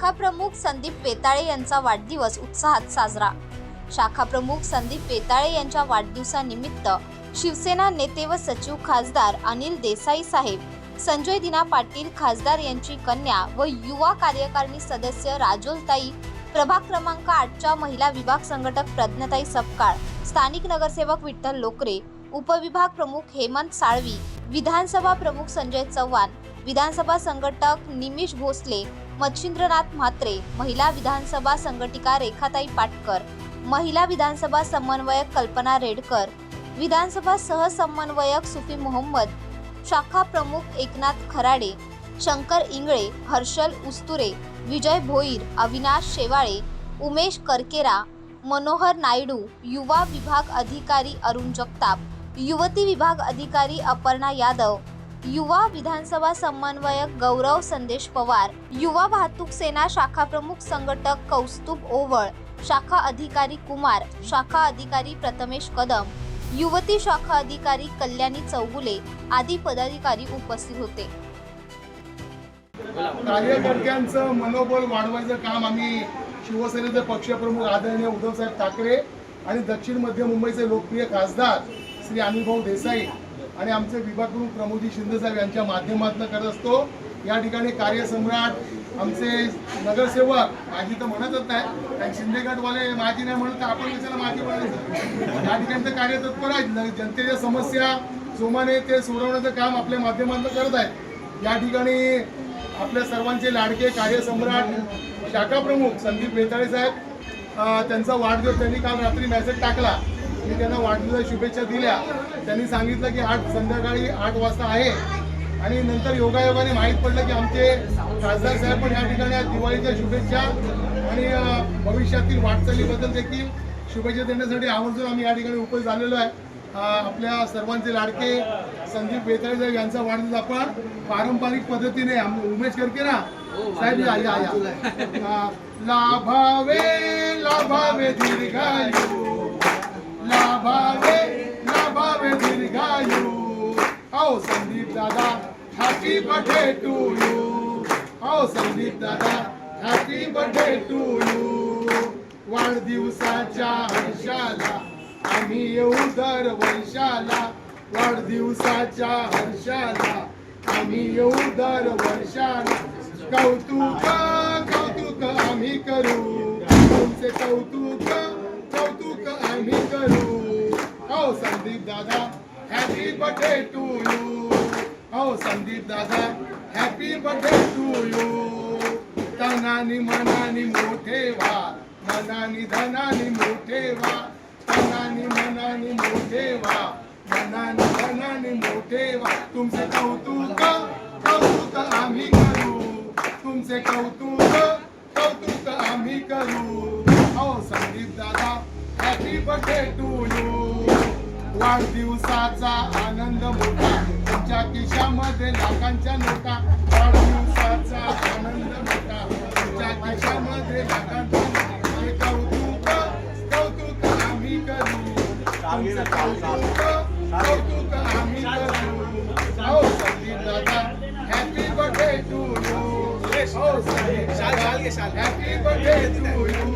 शाखा प्रमुख संदीप वेताळे यांचा वाढदिवस उत्साहात साजरा. शाखा प्रमुख संदीप वेताळे यांच्या वाढदिवसानिमित्त शिवसेना नेते व सचिव खासदार अनिल देसाई साहेब संजय दिना पाटील खासदार यांची कन्या व युवा कार्यकारिणी सदस्य राजोलताई प्रभाग क्रमांक आठच्या महिला विभाग संघटक प्रज्ञताई सपकाळ स्थानिक नगरसेवक विठ्ठल लोकरे उपविभाग प्रमुख हेमंत साळवी विधानसभा प्रमुख संजय चव्हाण विधानसभा संघटक निमिष भोसले मच्छिंद्रनाथ म्हात्रे महिला विधानसभा संघटिका रेखाताई पाटकर महिला विधानसभा समन्वयक कल्पना रेडकर विधानसभा सहसमन्वयक सुफी मोहम्मद शाखा प्रमुख एकनाथ खराडे शंकर इंगळे हर्षल उस्तुरे विजय भोईर अविनाश शेवाळे उमेश करकेरा मनोहर नायडू युवा विभाग अधिकारी अरुण जगताप युवती विभाग अधिकारी अपर्णा यादव युवा विधानसभा समन्वयक गौरव संदेश पवार युवा वाहतूक सेना शाखा प्रमुख संघटक कौस्तुभ ओवळ शाखा अधिकारी कुमार शाखा अधिकारी प्रथमेश कदम युवती शाखा अधिकारी कल्याणी चौगुले आदी पदाधिकारी उपस्थित होते. कार्यकर्त्यांचं मनोबल वाढवायचं काम आम्ही शिवसेनेचे पक्षप्रमुख आदरणीय उद्धवसाहेब ठाकरे आणि दक्षिण मध्य मुंबईचे लोकप्रिय खासदार श्री अनिलभाऊ देसाई आणि आमचे विभाग प्रमुख प्रमोदी शिंदेसाहेब यांच्या माध्यमातून करत असतो. या ठिकाणी कार्यसम्राट आमचे नगरसेवक माझी तर म्हणतच नाही कारण शिंदे माझी नाही म्हणत तर आपण कशाला माझी म्हणायचं या ठिकाणी तर कार्य आहेत जनतेच्या समस्या जोमाने ते सोडवण्याचं काम आपल्या माध्यमातून करत आहेत. या ठिकाणी आपल्या सर्वांचे लाडके कार्यसम्राट शाखा प्रमुख संदीप बेताळे साहेब त्यांचा वाढदिवस त्यांनी काल रात्री मेसेज टाकला. मी त्यांना वाढदिवसाच्या शुभेच्छा दिल्या. त्यांनी सांगितलं की आठ संध्याकाळी आठ वाजता आहे. आणि नंतर योगायोगाने माहीत पडलं की आमचे खासदार साहेब पण या ठिकाणी दिवाळीच्या शुभेच्छा. आणि भविष्यातील वाटचालीबद्दल देखील शुभेच्छा देण्यासाठी आवर्जून आम्ही या ठिकाणी उपस्थित झालेलो आहे. आपल्या सर्वांचे लाडके संदीप बेताळे साहेब यांचा वाढदिवस आपण पारंपरिक पद्धतीने उमेश करके ना? साहेब या या लाभावे लाभावे दीर्घायू. लाभावे लाभावे दीर्घायू. आओ संदीप दादा हॅपी बर्थडे टू यू. आओ संदीप दादा हॅपी बर्थडे टू यू. वाढदिवसाच्या हर्षाला आम्ही येऊ दर वर्षाला. वाढदिवसाच्या हर्षाला आम्ही येऊ दर वर्षाला. कौतुक कौतुक आम्ही करू. तुमचे कौतुक आम्ही करू हो संदीप दादा हॅपी बर्थडे टू यू हो संदीप दादा हॅपी बर्थडे टू यू तनानी मनानी मोठे व्हा मनानी धनानी मोठे व्हा तनानी मनानी मोठे व्हा मनानी धनानी मोठे व्हा तुमचे कौतुक कौतुक आम्ही करू तुमचे कौतुक कौतुक आम्ही करू हो संदीप दादा हॅपी बर्थडे टू यू वाढदिवसाचा आनंद मोठा. तुमच्या खिशामध्ये लाखांच्या नोटा. वाढदिवसाचा आनंद मोठा. तुमच्या खिशामध्ये लाखांच्या कौतुक कौतुक आम्ही करू. कौतुक कौतुक आम्ही करू. हो संदीप दादा हॅपी बर्थडे टू यू हो संदीप दादा हॅपी बर्थडे टू यू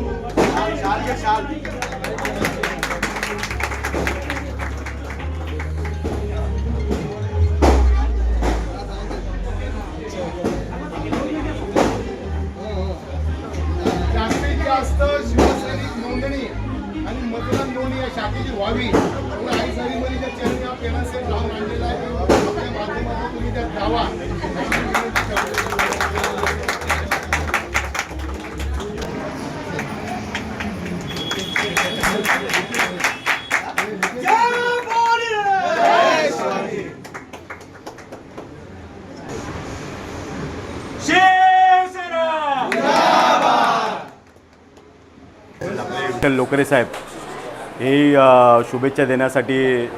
असतं शिवसैनिक नोंदणी आणि मतदान नोंदणी या शाखेची व्हावी. म्हणून आई सरीमध्ये चरणी हा पेनासेट लावून आणलेला आहे माध्यमातून तुम्ही त्यात जावा विठ्ठल लोकरे साहेब हे शुभेच्छा देण्यासाठी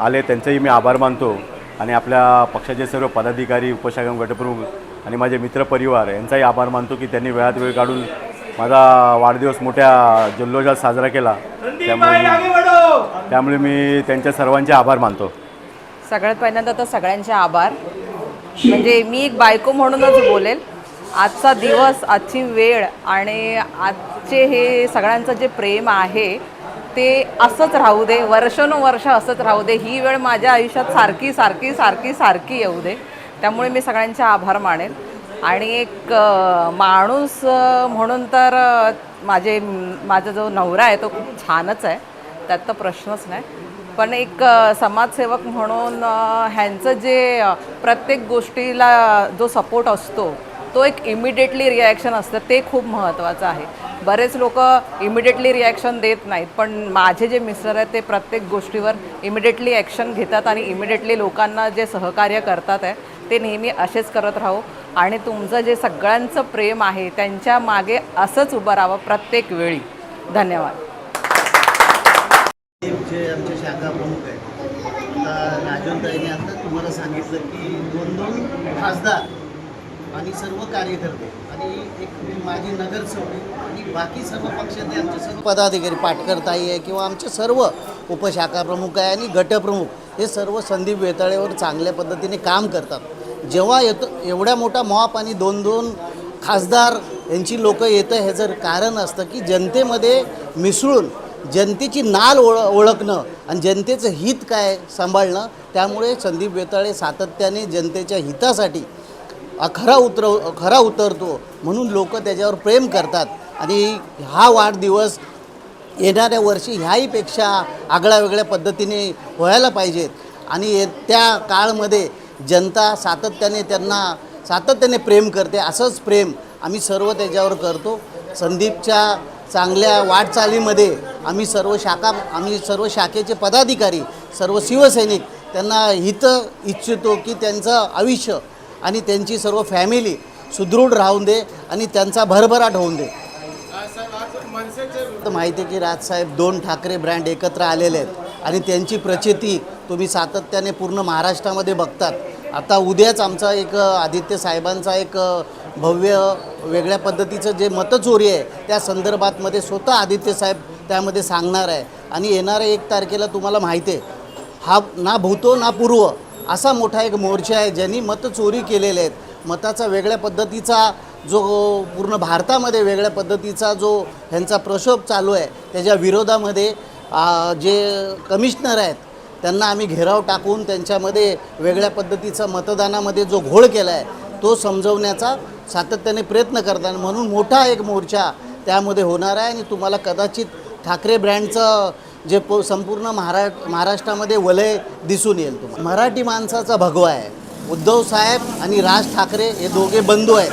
आले. त्यांचेही मी आभार मानतो. आणि आपल्या पक्षाचे सर्व पदाधिकारी उपशाखा गटप्रमुख आणि माझे मित्रपरिवार यांचाही आभार मानतो की त्यांनी वेळात वेळ काढून माझा वाढदिवस मोठ्या जल्लोषात साजरा केला. त्यामुळे त्यामुळे मी त्यांच्या सर्वांचे आभार मानतो. सगळ्यात पहिल्यांदा तर सगळ्यांचे आभार. म्हणजे मी एक बायको म्हणूनच बोलेल. आजचा दिवस आजची वेळ आणि आजचे हे सगळ्यांचं जे प्रेम आहे ते असंच राहू दे वर्षानुवर्ष असंच राहू दे. ही वेळ माझ्या आयुष्यात सारखी सारखी सारखी सारखी येऊ दे. त्यामुळे मी सगळ्यांचे आभार मानेन. आणि एक माणूस म्हणून तर माझे माझा जो नवरा आहे तो खूप छानच आहे. त्यात तर प्रश्नच नाही. पण एक समाजसेवक म्हणून ह्यांचं जे प्रत्येक गोष्टीला जो सपोर्ट असतो तो एक इमिडिएटली रिॲक्शन असतं ते खूप महत्त्वाचं आहे. बरेच लोक इमिडिएटली रिॲक्शन देत नाहीत पण माझे जे मिस्टर आहेत ते प्रत्येक गोष्टीवर इमिडिएटली ॲक्शन घेतात आणि इमिडिएटली लोकांना जे सहकार्य करतात आहे ते नेहमी असेच करत राहो. आणि तुमचं जे सगळ्यांचं प्रेम आहे त्यांच्या मागे असंच उभं राहावं प्रत्येक वेळी. धन्यवाद. जे आमचे शाखा प्रमुख आहेत आता तुम्हाला सांगितलं की दोन दोन खासदार आणि सर्व कार्यकर्ते आणि एक माझे नगरसेवक आणि बाकी सर्व पक्षाचे आमचे सर्व पदाधिकारी पाटकरताई आहे किंवा आमचे सर्व उपशाखा प्रमुख आहे आणि गटप्रमुख हे सर्व संदीप वेताळेवर चांगल्या पद्धतीने काम करतात. जेव्हा येतो एवढ्या मोठा मॉप आणि दोन दोन खासदार यांची लोकं येतं हे जर कारण असतं की जनतेमध्ये मिसळून जनतेची नाल ओळ ओळखणं आणि जनतेचं हित काय सांभाळणं त्यामुळे संदीप वेताळे सातत्याने जनतेच्या हितासाठी खरा उतरव खरा उतरतो. म्हणून लोक त्याच्यावर प्रेम करतात. आणि हा वाढदिवस येणाऱ्या वर्षी ह्याहीपेक्षा आगळ्या वेगळ्या पद्धतीने व्हायला पाहिजेत आणि ये- त्या काळमध्ये जनता सातत्याने त्यांना सातत्याने प्रेम करते. असंच प्रेम आम्ही सर्व त्याच्यावर करतो. संदीपच्या चांगल्या वाटचालीमध्ये आम्ही सर्व शाखा आम्ही सर्व शाखेचे पदाधिकारी सर्व शिवसैनिक त्यांना हित इच्छितो की त्यांचं आयुष्य आणि त्यांची सर्व फॅमिली सुदृढ राहून दे आणि त्यांचा भरभराट होऊन दे. तर माहिती आहे की राजसाहेब दोन ठाकरे ब्रँड एकत्र आलेले आहेत आणि त्यांची प्रचिती तुम्ही सातत्याने पूर्ण महाराष्ट्रामध्ये बघतात. आता उद्याच आमचा एक आदित्य साहेबांचा एक भव्य वेगळ्या पद्धतीचं जे मतचोरी आहे त्या संदर्भातमध्ये स्वतः आदित्य साहेब त्यामध्ये सांगणार आहे. आणि येणाऱ्या एक तारखेला तुम्हाला माहिती आहे हा ना भूतो ना पूर्व. असा मोठा एक मोर्चा आहे ज्यांनी मतचोरी केलेले आहेत. मताचा वेगळ्या पद्धतीचा जो पूर्ण भारतामध्ये वेगळ्या पद्धतीचा जो ह्यांचा प्रक्षोभ चालू आहे त्याच्या विरोधामध्ये जे कमिशनर आहेत त्यांना आम्ही घेराव टाकून त्यांच्यामध्ये वेगळ्या पद्धतीचा मतदानामध्ये जो घोळ केला आहे तो समजवण्याचा सातत्याने प्रयत्न करतात म्हणून मोठा एक मोर्चा त्यामध्ये होणार आहे आणि तुम्हाला कदाचित ठाकरे ब्रँडचं जे पो संपूर्ण महारा महाराष्ट्रामध्ये वलय दिसून येईल तुम्हाला. मराठी माणसाचा भगवा आहे. उद्धव साहेब आणि राज ठाकरे हे दोघे बंधू आहेत.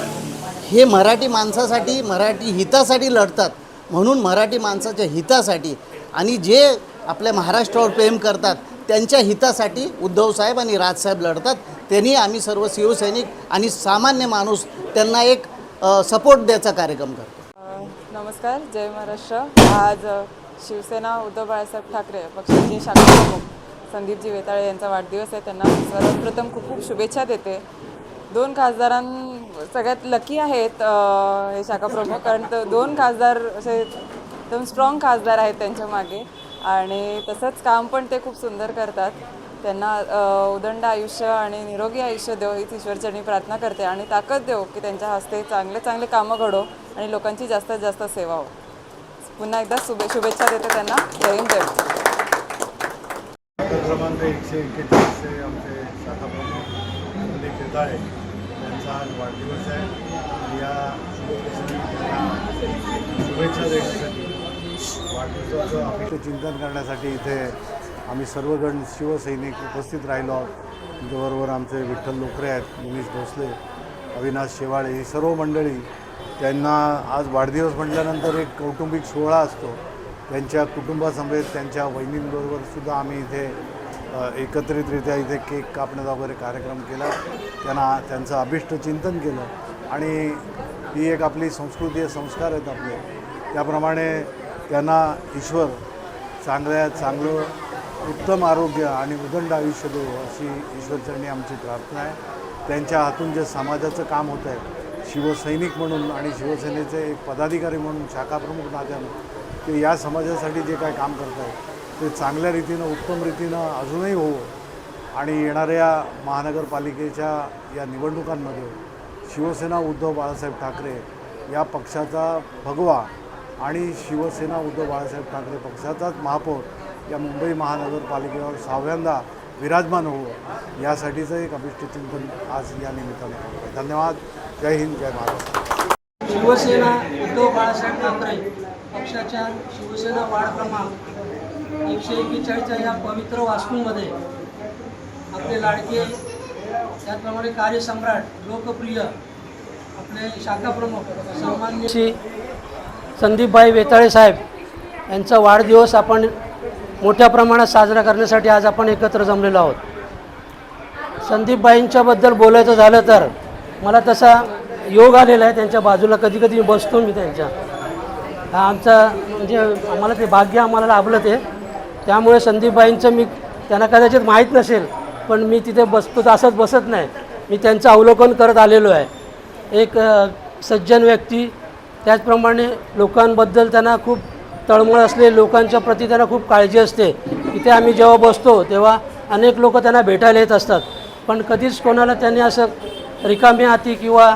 हे मराठी माणसासाठी मराठी हितासाठी लढतात. म्हणून मराठी माणसाच्या हितासाठी आणि जे आपल्या महाराष्ट्रावर प्रेम करतात त्यांच्या हितासाठी उद्धव साहेब आणि राजसाहेब लढतात. त्यांनी आम्ही सर्व शिवसैनिक आणि सामान्य माणूस त्यांना एक सपोर्ट द्यायचा कार्यक्रम करतो. नमस्कार. जय महाराष्ट्र. आज शिवसेना उद्धव बाळासाहेब ठाकरे पक्षाचे शाखाप्रमुख संदीपजी वेताळे यांचा वाढदिवस आहे. त्यांना सर्वप्रथम खूप खूप शुभेच्छा देते. दोन खासदारां सगळ्यात लकी आहेत हे शाखा प्रमुख. कारण तर दोन खासदार असे एकदम स्ट्रॉंग खासदार आहेत त्यांच्या मागे. आणि तसंच काम पण ते खूप सुंदर करतात. त्यांना उदंड आयुष्य आणि निरोगी आयुष्य देव हीच ईश्वरचरणी प्रार्थना करते. आणि ताकद देव की त्यांच्या हस्ते चांगले चांगले कामं घडो आणि लोकांची जास्तीत जास्त सेवा हो. पुन्हा एकदा शुभे शुभेच्छा देते त्यांना. जय हिंद जय क्रमांक एकशे एक्केचाळीसचे आमचे शाखाप्रमुख प्रमुख संदीप यांचा आज वाढदिवस आहे. या शुभेच्छा देण्यासाठी वाढदिवसाचं अपेक्षा चिंतन करण्यासाठी इथे आम्ही सर्वजण शिवसैनिक उपस्थित राहिलो आहोत. बरोबर आमचे विठ्ठल लोकरे आहेत मुनीश भोसले अविनाश शेवाळे ही सर्व मंडळी त्यांना आज वाढदिवस म्हटल्यानंतर एक कौटुंबिक सोहळा असतो. त्यांच्या कुटुंबासमेत त्यांच्या वहिनींबरोबर सुद्धा आम्ही इथे एकत्रितरित्या इथे केक कापण्याचा वगैरे कार्यक्रम केला. त्यांना त्यांचं अभिष्ट चिंतन केलं. आणि ही एक आपली संस्कृती संस्कार आहेत आपले. त्याप्रमाणे त्यांना ईश्वर चांगल्या चांगलं उत्तम आरोग्य आणि उदंड आयुष्य देऊ अशी ईश्वरचरणी आमची प्रार्थना आहे. त्यांच्या हातून जे समाजाचं काम होतं आहे शिवसैनिक म्हणून आणि शिवसेनेचे एक पदाधिकारी म्हणून शाखाप्रमुख नात्यानं ते या समाजासाठी जे काय काम करत आहेत ते चांगल्या रीतीनं उत्तम रीतीनं अजूनही होवं आणि येणाऱ्या महानगरपालिकेच्या या निवडणुकांमध्ये शिवसेना उद्धव बाळासाहेब ठाकरे या पक्षाचा भगवा आणि शिवसेना उद्धव बाळासाहेब ठाकरे पक्षाचाच महापौर या मुंबई महानगरपालिकेवर सहाव्यांदा विराजमान होवो यासाठीचं एक अभिष्टचिंतन आज या निमित्तानं धन्यवाद. जय हिंद जय महाराष्ट्र. शिवसेना उद्धव बाळासाहेब ठाकरे पक्षाच्या शिवसेना वाढ क्रमांक एकशे एक्केचाळीसच्या या पवित्र वास्तूमध्ये आपले लाडके त्याचप्रमाणे कार्यसम्राट लोकप्रिय आपले शाखा प्रमुख सन्मान्य श्री संदीपभाई वेताळे साहेब यांचा वाढदिवस आपण मोठ्या प्रमाणात साजरा करण्यासाठी आज आपण एकत्र जमलेलो आहोत. संदीपबाईंच्याबद्दल बोलायचं झालं तर मला तसा योग आलेला आहे त्यांच्या बाजूला कधी कधी बसतो मी त्यांच्या. हा आमचा म्हणजे आम्हाला ते भाग्य आम्हाला लाभलं ते. त्यामुळे संदीपबाईंचं मी त्यांना कदाचित माहीत नसेल पण मी तिथे बसतो तर असंच बसत नाही. मी त्यांचं अवलोकन करत आलेलो आहे. एक सज्जन व्यक्ती त्याचप्रमाणे लोकांबद्दल त्यांना खूप तळमळ असले लोकांच्या प्रती त्यांना खूप काळजी असते. तिथे आम्ही जेव्हा बसतो तेव्हा अनेक लोक त्यांना भेटायला येत असतात. पण कधीच कोणाला त्यांनी असं रिकामी हाती किंवा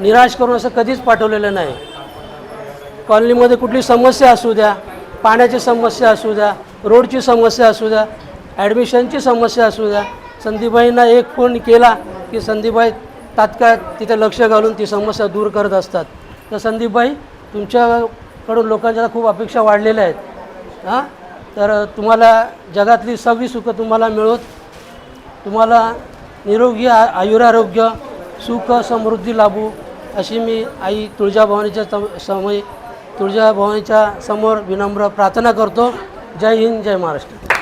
निराश करून असं कधीच पाठवलेलं नाही. कॉलनीमध्ये कुठली समस्या असू द्या पाण्याची समस्या असू द्या रोडची समस्या असू द्या ॲडमिशनची समस्या असू द्या संदीपबाईंना एक फोन केला की संदीपबाई तात्काळ तिथे लक्ष घालून ती समस्या दूर करत असतात. तर संदीपबाई तुमच्याकडून लोकांच्या खूप अपेक्षा वाढलेल्या आहेत. हां? तर तुम्हाला जगातली सगळी सुखं तुम्हाला मिळवत तुम्हाला निरोगी आयुरारोग्य सुख समृद्धी लाभू अशी मी आई तुळजाभवानीच्या तम समय तुळजाभवानीच्या समोर विनम्र प्रार्थना करतो. जय हिंद जय महाराष्ट्र.